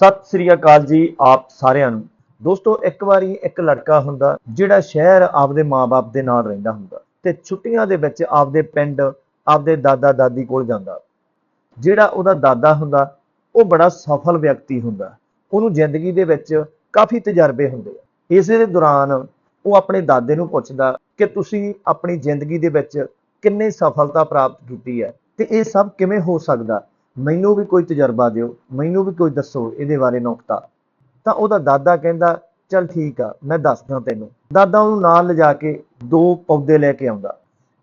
ਸਤਿ ਸ੍ਰੀ ਅਕਾਲ ਜੀ ਆਪ ਸਾਰਿਆਂ ਨੂੰ। ਦੋਸਤੋ, ਇੱਕ ਵਾਰੀ ਇੱਕ ਲੜਕਾ ਹੁੰਦਾ ਜਿਹੜਾ ਸ਼ਹਿਰ ਆਪਦੇ ਮਾਪੇ ਦੇ ਨਾਲ ਰਹਿੰਦਾ ਹੁੰਦਾ ਤੇ ਛੁੱਟੀਆਂ ਦੇ ਵਿੱਚ ਆਪਦੇ ਪਿੰਡ, ਆਪਦੇ ਦਾਦਾ ਦਾਦੀ ਕੋਲ ਜਾਂਦਾ। ਜਿਹੜਾ ਉਹਦਾ ਦਾਦਾ ਹੁੰਦਾ, ਉਹ ਬੜਾ ਸਫਲ ਵਿਅਕਤੀ ਹੁੰਦਾ। ਉਹਨੂੰ ਜ਼ਿੰਦਗੀ ਦੇ ਵਿੱਚ ਕਾਫੀ ਤਜਰਬੇ ਹੁੰਦੇ ਆ। ਇਸੇ ਦੇ ਦੌਰਾਨ ਉਹ ਆਪਣੇ ਦਾਦੇ ਨੂੰ ਪੁੱਛਦਾ ਕਿ ਤੁਸੀਂ ਆਪਣੀ ਜ਼ਿੰਦਗੀ ਦੇ ਵਿੱਚ ਕਿੰਨੇ ਸਫਲਤਾ ਪ੍ਰਾਪਤ ਕੀਤੀ ਹੈ ਤੇ ਇਹ ਸਭ ਕਿਵੇਂ ਹੋ ਸਕਦਾ? ਮੈਨੂੰ ਵੀ ਕੋਈ ਤਜਰਬਾ ਦਿਓ, ਮੈਨੂੰ ਵੀ ਕੋਈ ਦੱਸੋ ਇਹਦੇ ਬਾਰੇ ਨੁਕਤਾ। ਤਾਂ ਉਹਦਾ ਦਾਦਾ ਕਹਿੰਦਾ, ਚਲ ਠੀਕ ਆ, ਮੈਂ ਦੱਸਦਾ ਤੈਨੂੰ। ਦਾਦਾ ਉਹਨੂੰ ਨਾਲ ਲਿਜਾ ਕੇ ਦੋ ਪੌਦੇ ਲੈ ਕੇ ਆਉਂਦਾ।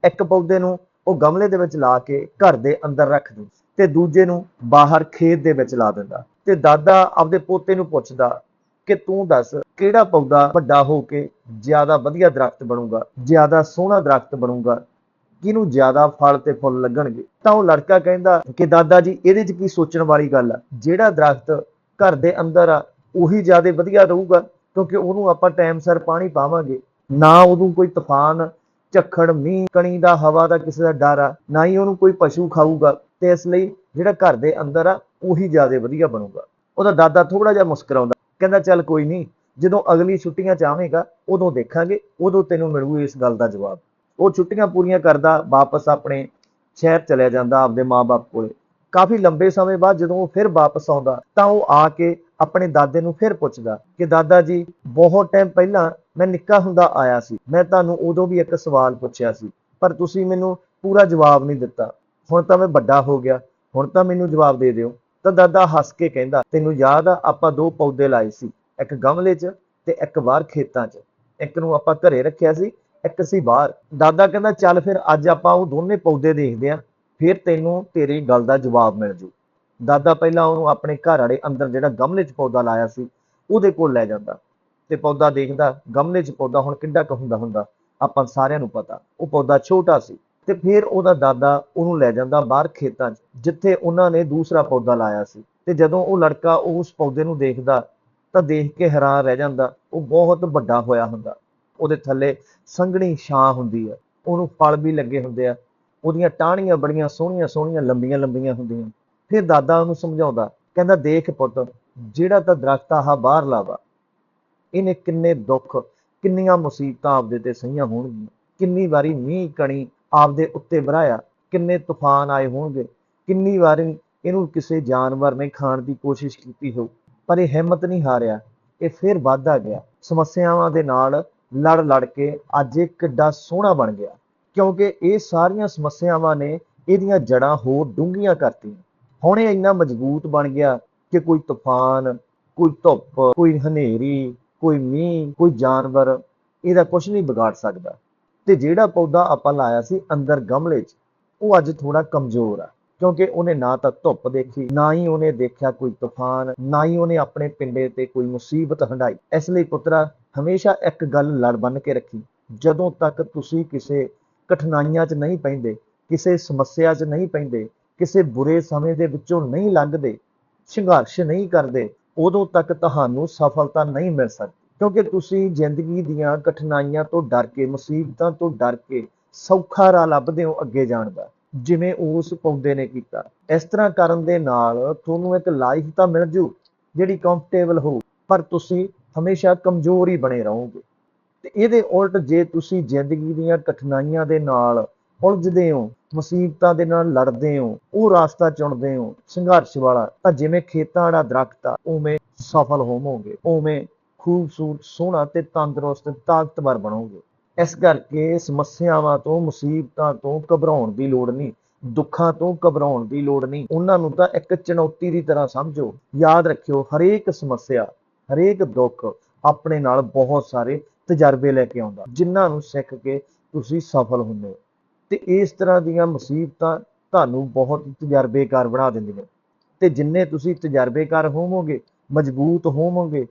ਇੱਕ ਪੌਦੇ ਨੂੰ ਉਹ ਗਮਲੇ ਦੇ ਵਿੱਚ ਲਾ ਕੇ ਘਰ ਦੇ ਅੰਦਰ ਰੱਖ ਦਿੰਦਾ ਤੇ ਦੂਜੇ ਨੂੰ ਬਾਹਰ ਖੇਤ ਦੇ ਵਿੱਚ ਲਾ ਦਿੰਦਾ। ਤੇ ਦਾਦਾ ਆਪਦੇ ਪੋਤੇ ਨੂੰ ਪੁੱਛਦਾ ਕਿ ਤੂੰ ਦੱਸ, ਕਿਹੜਾ ਪੌਦਾ ਵੱਡਾ ਹੋ ਕੇ ਜ਼ਿਆਦਾ ਵਧੀਆ ਦਰਖਤ ਬਣੂਗਾ, ਜ਼ਿਆਦਾ ਸੋਹਣਾ ਦਰਖਤ ਬਣੂਗਾ? ਕਿਹਨੂੰ ਜ਼ਿਆਦਾ ਫਲ ਤੇ ਫੁੱਲ ਲੱਗਣਗੇ? ਤਾਂ ਉਹ ਲੜਕਾ ਕਹਿੰਦਾ ਕਿ ਦਾਦਾ ਜੀ, ਇਹਦੇ 'ਚ ਕੀ ਸੋਚਣ ਵਾਲੀ ਗੱਲ ਆ? ਜਿਹੜਾ ਦਰਖਤ ਘਰ ਦੇ ਅੰਦਰ ਆ, ਉਹੀ ਜ਼ਿਆਦਾ ਵਧੀਆ ਰਹੂਗਾ, ਕਿਉਂਕਿ ਉਹਨੂੰ ਆਪਾਂ ਟਾਈਮ ਸਿਰ ਪਾਣੀ ਪਾਵਾਂਗੇ। ਨਾ ਉਹਨੂੰ ਕੋਈ ਤੂਫਾਨ, ਝੱਖੜ, ਮੀਂਹ, ਕਣੀ ਦਾ ਹਵਾ ਦਾ ਕਿਸੇ ਦਾ ਡਰ ਆ, ਨਾ ਹੀ ਉਹਨੂੰ ਕੋਈ ਪਸ਼ੂ ਖਾਊਗਾ। ਤੇ ਇਸ ਲਈ ਜਿਹੜਾ ਘਰ ਦੇ ਅੰਦਰ ਆ, ਉਹੀ ਜ਼ਿਆਦਾ ਵਧੀਆ ਬਣੂਗਾ। ਉਹਦਾ ਦਾਦਾ ਥੋੜਾ ਜਿਹਾ ਮੁਸਕਰਾਉਂਦਾ, ਕਹਿੰਦਾ, ਚੱਲ ਕੋਈ ਨਹੀਂ, ਜਦੋਂ ਅਗਲੀ ਛੁੱਟੀਆਂ ਚ ਆਵੇਂਗਾ, ਉਦੋਂ ਦੇਖਾਂਗੇ, ਉਦੋਂ ਤੈਨੂੰ ਮਿਲੂ ਇਸ ਗੱਲ ਦਾ ਜਵਾਬ। ਉਹ ਛੁੱਟੀਆਂ ਪੂਰੀਆਂ ਕਰਦਾ, ਵਾਪਸ ਆਪਣੇ ਸ਼ਹਿਰ ਚਲਿਆ ਜਾਂਦਾ ਆਪਦੇ ਮਾਪੇ ਕੋਲੇ। ਕਾਫੀ ਲੰਬੇ ਸਮੇਂ ਬਾਅਦ ਜਦੋਂ ਉਹ ਫਿਰ ਵਾਪਸ ਆਉਂਦਾ, ਤਾਂ ਉਹ ਆ ਕੇ ਆਪਣੇ ਦਾਦੇ ਨੂੰ ਫਿਰ ਪੁੱਛਦਾ ਕਿ, ਦਾਦਾ ਜੀ, ਬਹੁਤ ਟਾਈਮ ਪਹਿਲਾਂ ਮੈਂ ਨਿੱਕਾ ਹੁੰਦਾ ਆਇਆ ਸੀ। ਮੈਂ ਤੁਹਾਨੂੰ ਉਦੋਂ ਵੀ ਇੱਕ ਸਵਾਲ ਪੁੱਛਿਆ ਸੀ, ਪਰ ਤੁਸੀਂ ਮੈਨੂੰ ਪੂਰਾ ਜਵਾਬ ਨਹੀਂ ਦਿੱਤਾ। ਹੁਣ ਤਾਂ ਮੈਂ ਵੱਡਾ ਹੋ ਗਿਆ, ਹੁਣ ਤਾਂ ਮੈਨੂੰ ਜਵਾਬ ਦੇ ਦਿਓ। ਤਾਂ ਦਾਦਾ ਹੱਸ ਕੇ ਕਹਿੰਦਾ, ਤੈਨੂੰ ਯਾਦ ਆ, ਆਪਾਂ ਦੋ ਪੌਦੇ ਲਾਏ ਸੀ, ਇੱਕ ਗਮਲੇ 'ਚ ਤੇ ਇੱਕ ਬਾਹਰ ਖੇਤਾਂ 'ਚ। ਇੱਕ ਨੂੰ ਆਪਾਂ ਘਰੇ ਰੱਖਿਆ ਸੀ ਇੱਕ ਸੀ ਬਾਹਰ। ਦਾਦਾ ਕਹਿੰਦਾ, ਚੱਲ ਫਿਰ ਅੱਜ ਆਪਾਂ ਉਹ ਦੋਨੇ ਪੌਦੇ ਦੇਖਦੇ ਆਂ ਫਿਰ ਤੈਨੂੰ ਤੇਰੀ ਗੱਲ ਦਾ ਜਵਾਬ ਮਿਲ ਜੂ। ਦਾਦਾ ਪਹਿਲਾਂ ਉਹਨੂੰ ਆਪਣੇ ਘਰ ਵਾਲੇ ਅੰਦਰ ਜਿਹੜਾ ਗਮਲੇ 'ਚ ਪੌਦਾ ਲਾਇਆ ਸੀ, ਉਹਦੇ ਕੋਲ ਲੈ ਜਾਂਦਾ ਤੇ ਪੌਦਾ ਦੇਖਦਾ, ਗਮਲੇ 'ਚ ਪੌਦਾ ਹੁਣ ਕਿੱਡਾ ਕੁ ਹੁੰਦਾ ਹੁੰਦਾ, ਆਪਾਂ ਸਾਰਿਆਂ ਨੂੰ ਪਤਾ, ਉਹ ਪੌਦਾ ਛੋਟਾ ਸੀ। ਤੇ ਫਿਰ ਉਹਦਾ ਦਾਦਾ ਉਹਨੂੰ ਲੈ ਜਾਂਦਾ ਬਾਹਰ ਖੇਤਾਂ 'ਚ, ਜਿੱਥੇ ਉਹਨਾਂ ਨੇ ਦੂਸਰਾ ਪੌਦਾ ਲਾਇਆ ਸੀ। ਤੇ ਜਦੋਂ ਉਹ ਲੜਕਾ ਉਸ ਪੌਦੇ ਨੂੰ ਦੇਖਦਾ, ਤਾਂ ਦੇਖ ਕੇ ਹੈਰਾਨ ਰਹਿ ਜਾਂਦਾ, ਉਹ ਬਹੁਤ ਵੱਡਾ ਹੋਇਆ ਹੁੰਦਾ। ਉਹਦੇ ਥੱਲੇ ਸੰਘਣੀ ਛਾਂ ਹੁੰਦੀ ਹੈ, ਉਹਨੂੰ ਫਲ ਵੀ ਲੱਗੇ ਹੁੰਦੇ ਆ, ਉਹਦੀਆਂ ਟਾਹਣੀਆਂ ਬੜੀਆਂ ਸੋਹਣੀਆਂ ਸੋਹਣੀਆਂ, ਲੰਬੀਆਂ ਲੰਬੀਆਂ ਹੁੰਦੀਆਂ ਫਿਰ ਦਾਦਾ ਉਹਨੂੰ ਸਮਝਾਉਂਦਾ, ਕਹਿੰਦਾ ਦੇਖ ਪੁੱਤ, ਜਿਹੜਾ ਤਾਂ ਦਰਖਤ ਆਹ ਬਾਹਰ ਲਾਵਾ, ਇਹਨੇ ਕਿੰਨੇ ਦੁੱਖ, ਕਿੰਨੀਆਂ ਮੁਸੀਬਤਾਂ ਆਪਦੇ ਤੇ ਸਹੀਆਂ ਹੋਣਗੀਆਂ, ਕਿੰਨੀ ਵਾਰੀ ਮੀਂਹ ਕਣੀ ਆਪਦੇ ਉੱਤੇ ਵਰਾਇਆ, ਕਿੰਨੇ ਤੂਫਾਨ ਆਏ ਹੋਣਗੇ, ਕਿੰਨੀ ਵਾਰੀ ਇਹਨੂੰ ਕਿਸੇ ਜਾਨਵਰ ਨੇ ਖਾਣ ਦੀ ਕੋਸ਼ਿਸ਼ ਕੀਤੀ ਹੋ ਪਰ ਇਹ ਹਿੰਮਤ ਨਹੀਂ ਹਾਰਿਆ, ਇਹ ਫਿਰ ਵੱਧਦਾ ਗਿਆ। ਸਮੱਸਿਆਵਾਂ ਦੇ ਨਾਲ ਲੜ ਲੜ ਕੇ ਅੱਜ ਇਹ ਕਿੱਡਾ ਸੋਹਣਾ ਬਣ ਗਿਆ। ਕਿਉਂਕਿ ਇਹ ਸਾਰੀਆਂ ਸਮੱਸਿਆਵਾਂ ਨੇ ਇਹਦੀਆਂ ਜੜਾਂ ਹੋਰ ਡੂੰਘੀਆਂ ਕਰਤੀਆਂ। ਹੁਣ ਇਹ ਇੰਨਾ ਮਜ਼ਬੂਤ ਬਣ ਗਿਆ ਕਿ ਕੋਈ ਤੂਫਾਨ, ਕੋਈ ਧੁੱਪ, ਕੋਈ ਹਨੇਰੀ, ਕੋਈ ਮੀਂਹ, ਕੋਈ ਜਾਨਵਰ, ਇਹਦਾ ਕੁਝ ਨਹੀਂ ਵਿਗਾੜ ਸਕਦਾ। ਤੇ ਜਿਹੜਾ ਪੌਦਾ ਆਪਾਂ ਲਾਇਆ ਸੀ ਅੰਦਰ ਗਮਲੇ 'ਚ, ਉਹ ਅੱਜ ਥੋੜਾ ਕਮਜ਼ੋਰ ਆ। ਕਿਉਂਕਿ ਉਹਨੇ ਨਾ ਤਾਂ ਧੁੱਪ ਦੇਖੀ, ਨਾ ਹੀ ਉਹਨੇ ਦੇਖਿਆ ਕੋਈ ਤੂਫਾਨ, ਨਾ ਹੀ ਉਹਨੇ ਆਪਣੇ ਪਿੰਡੇ ਤੇ ਕੋਈ ਮੁਸੀਬਤ ਹੰਡਾਈ ਇਸ ਲਈ ਪੁੱਤਰਾ, ਹਮੇਸ਼ਾ ਇੱਕ ਗੱਲ ਲੜ ਬੰਨ ਕੇ ਰੱਖੀ, ਜਦੋਂ ਤੱਕ ਤੁਸੀਂ ਕਿਸੇ ਕਠਿਨਾਈਆਂ 'ਚ ਨਹੀਂ ਪੈਂਦੇ, ਕਿਸੇ ਸਮੱਸਿਆ 'ਚ ਨਹੀਂ ਪੈਂਦੇ, ਕਿਸੇ ਬੁਰੇ ਸਮੇਂ ਦੇ ਵਿੱਚੋਂ ਨਹੀਂ ਲੰਘਦੇ, ਸੰਘਰਸ਼ ਨਹੀਂ ਕਰਦੇ, ਉਦੋਂ ਤੱਕ ਤੁਹਾਨੂੰ ਸਫਲਤਾ ਨਹੀਂ ਮਿਲ ਸਕਦੀ। ਕਿਉਂਕਿ ਤੁਸੀਂ ਜ਼ਿੰਦਗੀ ਦੀਆਂ ਕਠਿਨਾਈਆਂ ਤੋਂ ਡਰ ਕੇ, ਮੁਸੀਬਤਾਂ ਤੋਂ ਡਰ ਕੇ ਸੌਖਾ ਰਾਹ ਲੱਭਦੇ ਹੋ ਅੱਗੇ ਜਾਣ ਦਾ। ਜਿਵੇਂ ਉਸ ਪੌਦੇ ਨੇ ਕੀਤਾ। ਇਸ ਤਰ੍ਹਾਂ ਕਰਨ ਦੇ ਨਾਲ ਤੁਹਾਨੂੰ ਇੱਕ ਲਾਈਫ ਤਾਂ ਮਿਲ ਜੂ, ਜਿਹੜੀ ਕੰਫਰਟੇਬਲ ਹੋ ਪਰ ਤੁਸੀਂ ਹਮੇਸ਼ਾ ਕਮਜ਼ੋਰ ਹੀ ਬਣੇ ਰਹੋਗੇ। ਤੇ ਇਹਦੇ ਉਲਟ ਜੇ ਤੁਸੀਂ ਜ਼ਿੰਦਗੀ ਦੀਆਂ ਕਠਿਨਾਈਆਂ ਦੇ ਨਾਲ ਉਲਝਦੇ ਹੋ, ਮੁਸੀਬਤਾਂ ਦੇ ਨਾਲ ਲੜਦੇ ਹੋ, ਉਹ ਰਾਸਤਾ ਚੁਣਦੇ ਹੋ, ਸੰਘਰਸ਼ ਵਾਲਾ, ਤਾਂ ਜਿਵੇਂ ਖੇਤਾਂ ਵਾਲਾ ਦਰਖਤ ਆ, ਉਵੇਂ ਸਫਲ ਹੋਵੋਗੇ, ਉਵੇਂ ਖੂਬਸੂਰਤ, ਸੋਹਣਾ ਤੇ ਤੰਦਰੁਸਤ ਤਾਕਤਵਰ ਬਣੋਗੇ। ਇਸ ਕਰਕੇ ਸਮੱਸਿਆਵਾਂ ਤੋਂ, ਮੁਸੀਬਤਾਂ ਤੋਂ ਘਬਰਾਉਣ ਦੀ ਲੋੜ ਨਹੀਂ, ਦੁੱਖਾਂ ਤੋਂ ਘਬਰਾਉਣ ਦੀ ਲੋੜ ਨਹੀਂ। ਉਹਨਾਂ ਨੂੰ ਤਾਂ ਇੱਕ ਚੁਣੌਤੀ ਦੀ ਤਰ੍ਹਾਂ ਸਮਝੋ। ਯਾਦ ਰੱਖਿਓ, ਹਰੇਕ ਸਮੱਸਿਆ, ਹਰੇਕ ਦੁੱਖ ਆਪਣੇ ਨਾਲ ਬਹੁਤ ਸਾਰੇ ਤਜਰਬੇ ਲੈ ਕੇ ਆਉਂਦਾ। ਜਿਨ੍ਹਾਂ ਨੂੰ ਸਿੱਖ ਕੇ ਤੁਸੀਂ ਸਫਲ ਹੁੰਦੇ ਹੋ। ਤੇ ਇਸ ਤਰ੍ਹਾਂ ਦੀਆਂ ਮੁਸੀਬਤਾਂ ਤੁਹਾਨੂੰ ਬਹੁਤ ਤਜਰਬੇਕਾਰ ਬਣਾ ਦਿੰਦੀਆਂ। ਤੇ ਜਿੰਨੇ ਤੁਸੀਂ ਤਜਰਬੇਕਾਰ ਹੋਵੋਗੇ, ਮਜ਼ਬੂਤ ਹੋਵੋਗੇ,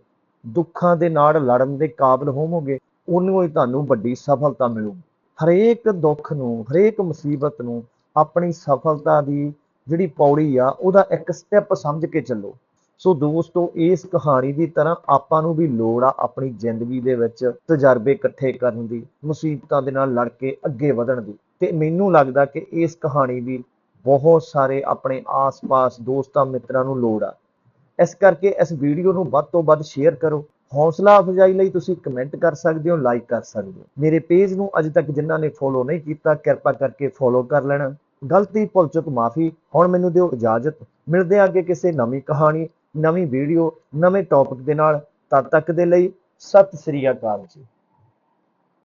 ਦੁੱਖਾਂ ਦੇ ਨਾਲ ਲੜਨ ਦੇ ਕਾਬਿਲ ਹੋਵੋਗੇ ਉਹਨੂੰ ਹੀ ਤੁਹਾਨੂੰ ਵੱਡੀ ਸਫਲਤਾ ਮਿਲੂਗੀ ਹਰੇਕ ਦੁੱਖ ਨੂੰ, ਹਰੇਕ ਮੁਸੀਬਤ ਨੂੰ ਆਪਣੀ ਸਫਲਤਾ ਦੀ ਜਿਹੜੀ ਪੌੜੀ ਆ, ਉਹਦਾ ਇੱਕ ਸਟੈਪ ਸਮਝ ਕੇ ਚੱਲੋ। ਸੋ ਦੋਸਤੋ, ਇਸ ਕਹਾਣੀ ਦੀ ਤਰ੍ਹਾਂ ਆਪਾਂ ਨੂੰ ਵੀ ਲੋੜ ਆ ਆਪਣੀ ਜ਼ਿੰਦਗੀ ਦੇ ਵਿੱਚ ਤਜਰਬੇ ਇਕੱਠੇ ਕਰਨ ਦੀ, ਮੁਸੀਬਤਾਂ ਦੇ ਨਾਲ ਲੜ ਕੇ ਅੱਗੇ ਵਧਣ ਦੀ। ਤੇ ਮੈਨੂੰ ਲੱਗਦਾ ਕਿ ਇਸ ਕਹਾਣੀ ਦੀ ਬਹੁਤ ਸਾਰੇ ਆਪਣੇ ਆਸ-ਪਾਸ ਦੋਸਤਾਂ, ਮਿੱਤਰਾਂ ਨੂੰ ਲੋੜ ਆ। ਇਸ ਕਰਕੇ ਇਸ ਵੀਡੀਓ ਨੂੰ ਵੱਧ ਤੋਂ ਵੱਧ ਸ਼ੇਅਰ ਕਰੋ। ਹੌਸਲਾ ਅਫਜ਼ਾਈ ਲਈ ਤੁਸੀਂ ਕਮੈਂਟ ਕਰ ਸਕਦੇ ਹੋ ਲਾਈਕ ਕਰ ਸਕਦੇ ਹੋ। ਮੇਰੇ ਪੇਜ ਨੂੰ ਅਜੇ ਤੱਕ ਜਿਨ੍ਹਾਂ ਨੇ ਫੋਲੋ ਨਹੀਂ ਕੀਤਾ, ਕਿਰਪਾ ਕਰਕੇ ਫੋਲੋ ਕਰ ਲੈਣਾ। ਗਲਤੀ ਭੁੱਲ ਚੁੱਕ ਮਾਫੀ, ਹੁਣ ਮੈਨੂੰ ਦਿਓ ਇਜਾਜ਼ਤ। ਮਿਲਦੇ ਹਾਂ ਕਿਸੇ ਨਵੀਂ ਕਹਾਣੀ, ਨਵੀਂ ਵੀਡੀਓ ਨਵੇਂ ਟੌਪਿਕ ਦੇ ਨਾਲ। ਤਦ ਤੱਕ ਦੇ ਲਈ ਸਤਿ ਸ੍ਰੀ ਅਕਾਲ ਜੀ।